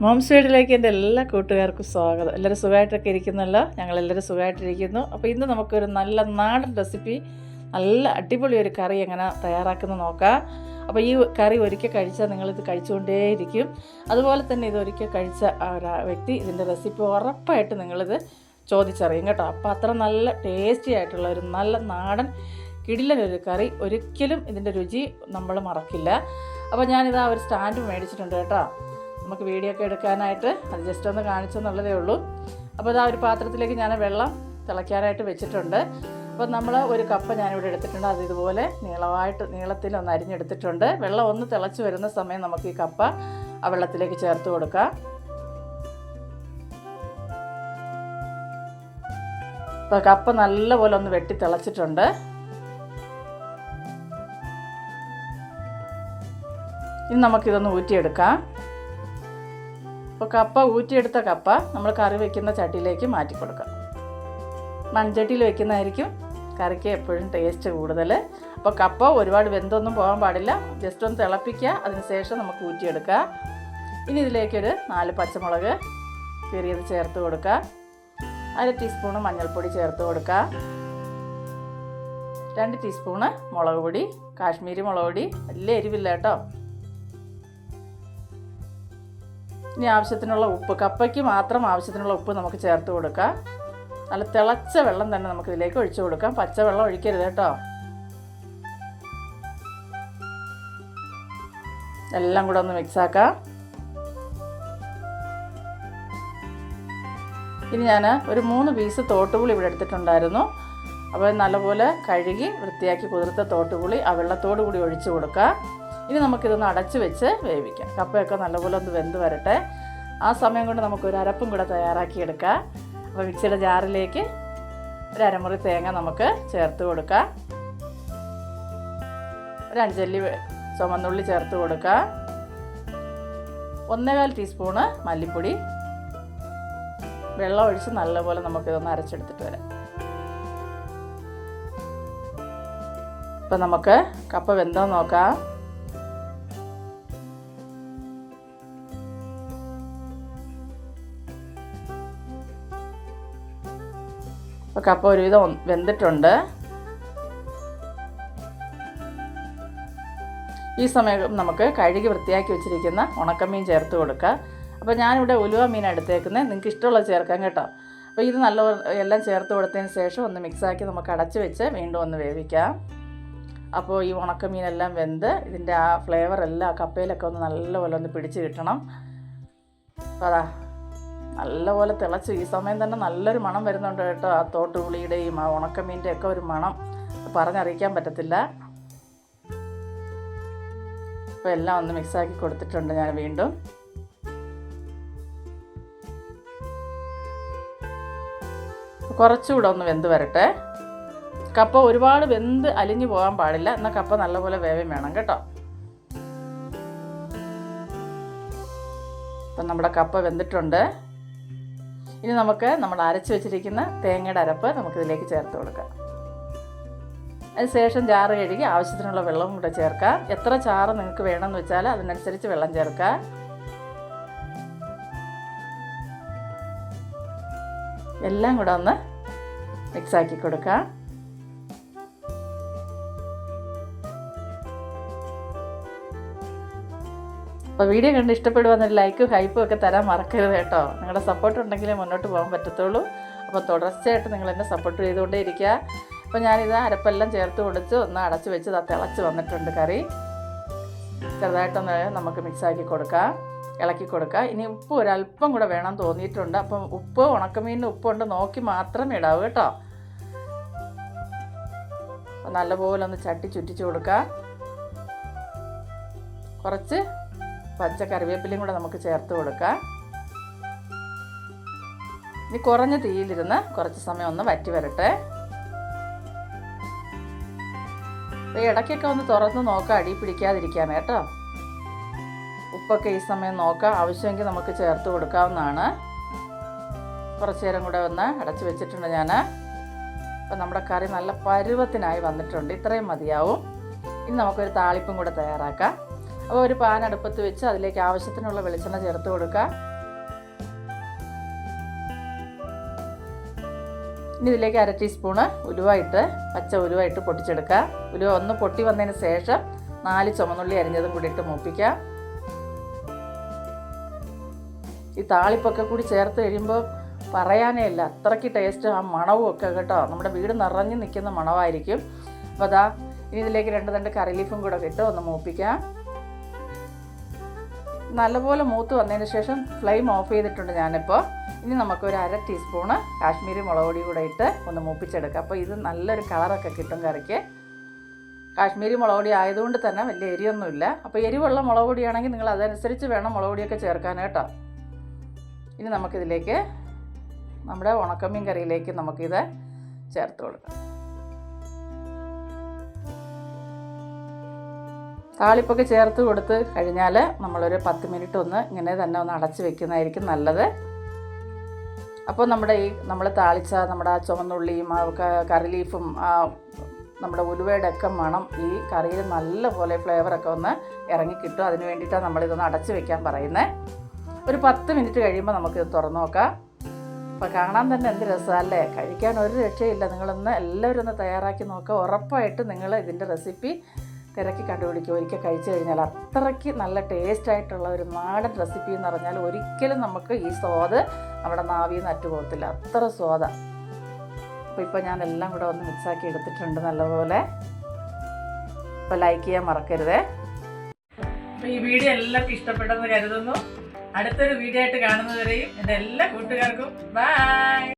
Moms വീട്ടിലേക്ക് എന്റെ എല്ലാ കൂട്ടുകാർക്കും സ്വാഗതം. എല്ലാവരും സുഖമായിട്ടൊക്കെ ഇരിക്കുന്നല്ലോ? ഞങ്ങളെല്ലാവരും സുഖമായിട്ടിരിക്കുന്നു. അപ്പോൾ ഇന്ന് നമുക്കൊരു നല്ല നാടൻ റെസിപ്പി നല്ല അടിപൊളി ഒരു കറി എങ്ങനെ തയ്യാറാക്കുന്ന നോക്കാം. അപ്പോൾ ഈ കറി ഒരിക്കൽ കഴിച്ചാൽ നിങ്ങളിത് കഴിച്ചുകൊണ്ടേയിരിക്കും. അതുപോലെ തന്നെ ഇത് ഒരിക്കൽ കഴിച്ച ആ ഒരു വ്യക്തി ഇതിന്റെ റെസിപ്പി ഉറപ്പായിട്ട് നിങ്ങളിത് ചോദിച്ചറിയും കേട്ടോ. അപ്പോൾ അത്ര നല്ല ടേസ്റ്റി ആയിട്ടുള്ള ഒരു നല്ല നാടൻ കിടിലനൊരു കറി ഒരിക്കലും ഇതിന്റെ രുചി നമ്മൾ മറക്കില്ല. അപ്പോൾ ഞാനിതാ ഒരു സ്റ്റാൻഡ് മേടിച്ചിട്ടുണ്ട് കേട്ടോ. നമുക്ക് വീഡിയോ ഒക്കെ എടുക്കാനായിട്ട് അത് ജസ്റ്റ് ഒന്ന് കാണിച്ചെന്നുള്ളതേ ഉള്ളൂ. അപ്പോൾ ഇതാ ഒരു പാത്രത്തിലേക്ക് ഞാൻ വെള്ളം തിളയ്ക്കാനായിട്ട് വെച്ചിട്ടുണ്ട്. അപ്പോൾ നമ്മൾ ഒരു കപ്പ ഞാനിവിടെ എടുത്തിട്ടുണ്ട്. അത് ഇതുപോലെ നീളമായിട്ട് നീളത്തിൽ ഒന്ന് അരിഞ്ഞെടുത്തിട്ടുണ്ട്. വെള്ളം ഒന്ന് തിളച്ച് വരുന്ന സമയം നമുക്ക് ഈ കപ്പ ആ വെള്ളത്തിലേക്ക് ചേർത്ത് കൊടുക്കാം. അപ്പോൾ കപ്പ നല്ലപോലെ ഒന്ന് വെട്ടി തിളച്ചിട്ടുണ്ട്. ഇനി നമുക്കിതൊന്ന് ഊറ്റിയെടുക്കാം. അപ്പോൾ കപ്പ ഊറ്റിയെടുത്ത കപ്പ നമ്മൾ കറി വെക്കുന്ന ചട്ടിയിലേക്ക് മാറ്റി കൊടുക്കാം. മൺചട്ടിയിൽ വെക്കുന്നതായിരിക്കും കറിക്ക് എപ്പോഴും ടേസ്റ്റ് കൂടുതൽ. അപ്പോൾ കപ്പ ഒരുപാട് വെന്തൊന്നും പോകാൻ പാടില്ല. ജസ്റ്റ് ഒന്ന് തിളപ്പിക്കുക അതിന് ശേഷം നമുക്ക് ഊറ്റിയെടുക്കുക. ഇനി ഇതിലേക്കൊരു നാല് പച്ചമുളക് കീറിയത് ചേർത്ത് കൊടുക്കുക. അര ടീസ്പൂണ് മഞ്ഞൾപ്പൊടി ചേർത്ത് കൊടുക്കുക. രണ്ട് ടീസ്പൂണ് മുളക് പൊടി കാശ്മീരി മുളക് പൊടി. വലിയ എരിവില്ല കേട്ടോ. ഇനി ആവശ്യത്തിനുള്ള ഉപ്പ് കപ്പയ്ക്ക് മാത്രം ആവശ്യത്തിനുള്ള ഉപ്പ് നമുക്ക് ചേർത്ത് കൊടുക്കാം. നല്ല തിളച്ച വെള്ളം തന്നെ നമുക്ക് ഇതിലേക്ക് ഒഴിച്ചു കൊടുക്കാം. പച്ചവെള്ളം ഒഴിക്കരുത് കേട്ടോ. എല്ലാം കൂടെ ഒന്ന് മിക്സാക്കാം ഇനി ഞാൻ ഒരു മൂന്ന് പീസ് തോട്ടുപുളി ഇവിടെ എടുത്തിട്ടുണ്ടായിരുന്നു. അപ്പോൾ നല്ലപോലെ കഴുകി വൃത്തിയാക്കി കുതിർത്ത തോട്ടുപുളി ആ വെള്ളത്തോടു കൂടി ഒഴിച്ചു കൊടുക്കുക ഇനി നമുക്കിതൊന്ന് അടച്ച് വെച്ച് വേവിക്കാം. കപ്പയൊക്കെ നല്ലപോലെ ഒന്ന് വെന്ത് വരട്ടെ. ആ സമയം കൊണ്ട് നമുക്കൊരു അരപ്പും കൂടെ തയ്യാറാക്കിയെടുക്കാം അപ്പോൾ മിക്സിയുടെ ജാറിലേക്ക് ഒരു അരമുറി തേങ്ങ നമുക്ക് ചേർത്ത് കൊടുക്കാം. ഒരു അഞ്ചല്ലി ചുമന്നുള്ളി ചേർത്ത് കൊടുക്കുക ഒന്നേകാൽ ടീസ്പൂണ് മല്ലിപ്പൊടി. വെള്ളം ഒഴിച്ച് നല്ലപോലെ നമുക്കിതൊന്ന് അരച്ചെടുത്തിട്ട് വരാം. ഇപ്പം നമുക്ക് കപ്പ വെന്തോ നോക്കാം. അപ്പോൾ ഒരുവിധം വെന്തിട്ടുണ്ട്. ഈ സമയം നമുക്ക് കഴുകി വൃത്തിയാക്കി വെച്ചിരിക്കുന്ന ഉണക്കമീൻ ചേർത്ത് കൊടുക്കുക അപ്പോൾ ഞാനിവിടെ ഉലുവ മീൻ എടുത്തേക്കുന്നത് നിങ്ങൾക്ക് ഇഷ്ടമുള്ള ചേർക്കാം കേട്ടോ. അപ്പോൾ ഇത് നല്ല എല്ലാം ചേർത്ത് കൊടുത്തതിന് ശേഷം ഒന്ന് മിക്സാക്കി നമുക്ക് അടച്ച് വെച്ച് വീണ്ടും ഒന്ന് വേവിക്കാം. അപ്പോൾ ഈ ഉണക്കമീനെല്ലാം വെന്ത് ഇതിന്റെ ആ ഫ്ലേവർ എല്ലാം കപ്പയിലൊക്കെ ഒന്ന് നല്ലപോലെ ഒന്ന് പിടിച്ച് കിട്ടണം. അപ്പോൾ അതാ നല്ലപോലെ തിളച്ചു ഈ സമയം തന്നെ നല്ലൊരു മണം വരുന്നുണ്ട് കേട്ടോ. ആ തോട്ടുപുളിയുടെയും ആ ഉണക്കമീന്റെ ഒക്കെ ഒരു മണം. പറഞ്ഞറിയിക്കാൻ പറ്റത്തില്ല. അപ്പോൾ എല്ലാം ഒന്ന് മിക്സാക്കി കൊടുത്തിട്ടുണ്ട് ഞാൻ വീണ്ടും. കുറച്ചുകൂടെ ഒന്ന് വെന്ത് വരട്ടെ. കപ്പ ഒരുപാട് വെന്ത് അലിഞ്ഞു പോകാൻ പാടില്ല. എന്നാൽ കപ്പ നല്ലപോലെ വേവയും വേണം കേട്ടോ. അപ്പം നമ്മുടെ കപ്പ വെന്തിട്ടുണ്ട്. ഇനി നമുക്ക് നമ്മൾ അരച്ച് വെച്ചിരിക്കുന്ന തേങ്ങയുടെ അരപ്പ് നമുക്കിതിലേക്ക് ചേർത്ത് കൊടുക്കാം. അതിനുശേഷം ചാറ് കഴുകി ആവശ്യത്തിനുള്ള വെള്ളവും കൂടെ ചേർക്കാം. എത്ര ചാറ് നിങ്ങൾക്ക് വേണമെന്ന് വെച്ചാൽ അതിനനുസരിച്ച് വെള്ളം ചേർക്കാം. എല്ലാം കൂടെ ഒന്ന് മിക്സാക്കി കൊടുക്കാം. അപ്പോൾ വീഡിയോ കണ്ട് ഇഷ്ടപ്പെടുവാന്നൊരു ലൈക്കും ഹൈപ്പും ഒക്കെ തരാൻ മറക്കരുത് കേട്ടോ. നിങ്ങളുടെ സപ്പോർട്ട് ഉണ്ടെങ്കിലേ മുന്നോട്ട് പോകാൻ പറ്റത്തുള്ളൂ. അപ്പോൾ തുടർച്ചയായിട്ട് നിങ്ങൾ എന്നെ സപ്പോർട്ട് ചെയ്തുകൊണ്ടേ ഇരിക്കുക അപ്പോൾ ഞാനിത് അരപ്പെല്ലാം ചേർത്ത് കൊടുത്ത് ഒന്ന് അടച്ച് വെച്ച് തിളച്ച് വന്നിട്ടുണ്ട് കറി. ചെറുതായിട്ടൊന്ന് നമുക്ക് മിക്സാക്കി കൊടുക്കാം ഇളക്കി കൊടുക്കുക ഇനി ഉപ്പ് ഒരല്പം കൂടെ വേണം തോന്നിയിട്ടുണ്ട്. അപ്പം ഉപ്പ് ഉണക്കമീനിന് ഉപ്പുണ്ട് നോക്കി മാത്രം ഇടാവൂ കേട്ടോ. നല്ലപോലെ ഒന്ന് ചട്ടി ചുറ്റിച്ച് കൊടുക്കുക കുറച്ച് പച്ച കറിവേപ്പിലയും കൂടെ നമുക്ക് ചേർത്ത് കൊടുക്കാം. ഇനി കുറഞ്ഞ തീയിലിരുന്ന് കുറച്ച് സമയം ഒന്ന് വറ്റി വരട്ടെ. അപ്പോൾ ഇടയ്ക്കൊക്കെ ഒന്ന് തുറന്ന് നോക്കാം അടി പിടിക്കാതിരിക്കാൻ കേട്ടോ. ഉപ്പൊക്കെ ഈ സമയം നോക്കാം. ആവശ്യമെങ്കിൽ നമുക്ക് ചേർത്ത് കൊടുക്കാവുന്നതാണ്. കുറച്ച് നേരം കൂടെ ഒന്ന് അടച്ചു വെച്ചിട്ടുണ്ട് ഞാൻ അപ്പം നമ്മുടെ കറി നല്ല പരുവത്തിനായി വന്നിട്ടുണ്ട്. ഇത്രയും മതിയാവും. ഇനി നമുക്കൊരു താളിപ്പും കൂടെ തയ്യാറാക്കാം. അപ്പോൾ ഒരു പാൻ അടുപ്പത്ത് വെച്ച് അതിലേക്ക് ആവശ്യത്തിനുള്ള വെളിച്ചെണ്ണ ചേർത്ത് കൊടുക്കുക. ഇനി ഇതിലേക്ക് അര ടീസ്പൂണ് ഉലുവായിട്ട് പച്ച ഉലുവായിട്ട് പൊട്ടിച്ചെടുക്കുക. ഉലുവ ഒന്ന് പൊട്ടി വന്നതിന് ശേഷം നാല് ചുമന്നുള്ളി അരിഞ്ഞതും കൂടി ഇട്ട് മൂപ്പിക്കുക. ഈ താളിപ്പൊക്കെ കൂടി ചേർത്ത് കഴിയുമ്പോൾ പറയാനേ ഇല്ല അത്രയ്ക്ക് ടേസ്റ്റ് ആ മണവും ഒക്കെ കേട്ടോ. നമ്മുടെ വീട് നിറഞ്ഞു നിൽക്കുന്ന മണവായിരിക്കും അപ്പോൾ അതാ ഇനി ഇതിലേക്ക് രണ്ട് രണ്ട് കറി ലീഫും കൂടെ ഇട്ട് ഒന്ന് മൂപ്പിക്കാം. നല്ലപോലെ മൂത്ത് വന്നതിന് ശേഷം ഫ്ലെയിം ഓഫ് ചെയ്തിട്ടുണ്ട് ഞാനിപ്പോൾ. ഇനി നമുക്ക് നമുക്കൊരു അര ടീസ്പൂണ് കാശ്മീരി മുളക് പൊടി കൂടെ ഇട്ട് ഒന്ന് മൂപ്പിച്ചെടുക്കാം. അപ്പോൾ ഇത് നല്ലൊരു കളറൊക്കെ കിട്ടും കറിക്ക്. കാശ്മീരി മുളക് പൊടി ആയതുകൊണ്ട് തന്നെ വലിയ എരിയൊന്നുമില്ല. അപ്പോൾ എരിവുള്ള മുളക് പൊടിയാണെങ്കിൽ നിങ്ങൾ അതനുസരിച്ച് വേണം മുളക് പൊടിയൊക്കെ ചേർക്കാൻ കേട്ടോ. ഇനി നമുക്കിതിലേക്ക് നമ്മുടെ ഉണക്കമീൻ കറിയിലേക്ക് നമുക്കിത് ചേർത്ത് കൊടുക്കാം. താളിപ്പൊക്കെ ചേർത്ത് കൊടുത്ത് കഴിഞ്ഞാൽ നമ്മളൊരു പത്ത് മിനിറ്റ് ഒന്ന് ഇങ്ങനെ തന്നെ ഒന്ന് അടച്ച് വെക്കുന്നതായിരിക്കും നല്ലത്. അപ്പോൾ നമ്മുടെ ഈ നമ്മൾ താളിച്ച നമ്മുടെ ആ ചുവന്നുള്ളിയും കറി ലീഫും ആ നമ്മുടെ ഉലുവയുടെ ഒക്കെ മണം ഈ കറിയിൽ നല്ലപോലെ ഫ്ലേവറൊക്കെ ഒന്ന് ഇറങ്ങി കിട്ടും. അതിന് വേണ്ടിയിട്ടാണ് നമ്മളിതൊന്ന് അടച്ച് വെക്കാൻ പറയുന്നത് ഒരു പത്ത് മിനിറ്റ് കഴിയുമ്പോൾ നമുക്കിത് തുറന്നു നോക്കാം. അപ്പോൾ കാണാൻ തന്നെ എന്ത് രസമല്ലേ കഴിക്കാൻ ഒരു രക്ഷയില്ല. നിങ്ങളൊന്ന് എല്ലാവരും ഒന്ന് തയ്യാറാക്കി നോക്കുക ഉറപ്പായിട്ട് നിങ്ങൾ ഇതിന്റെ റെസിപ്പി തിരക്കി കണ്ടുപിടിക്കുക ഒരിക്കൽ കഴിച്ചു കഴിഞ്ഞാൽ അത്രയ്ക്ക് നല്ല ടേസ്റ്റ് ആയിട്ടുള്ള ഒരു നാടൻ റെസിപ്പി എന്ന് പറഞ്ഞാൽ ഒരിക്കലും നമുക്ക് ഈ സ്വാദ് നമ്മുടെ നാവിൽ നിന്ന് അറ്റുപോകത്തില്ല. അത്ര സ്വാദാണ് അപ്പോൾ ഇപ്പോൾ ഞാൻ എല്ലാം കൂടെ ഒന്ന് മിക്സാക്കി എടുത്തിട്ടുണ്ട് നല്ലപോലെ. അപ്പോൾ ലൈക്ക് ചെയ്യാൻ മറക്കരുതേ. അപ്പോൾ ഈ വീഡിയോ എല്ലാവർക്കും ഇഷ്ടപ്പെട്ടെന്ന് കരുതുന്നു. അടുത്തൊരു വീഡിയോ ആയിട്ട് കാണുന്നതുവരെയും എന്റെ എല്ലാ കൂട്ടുകാർക്കും ബൈ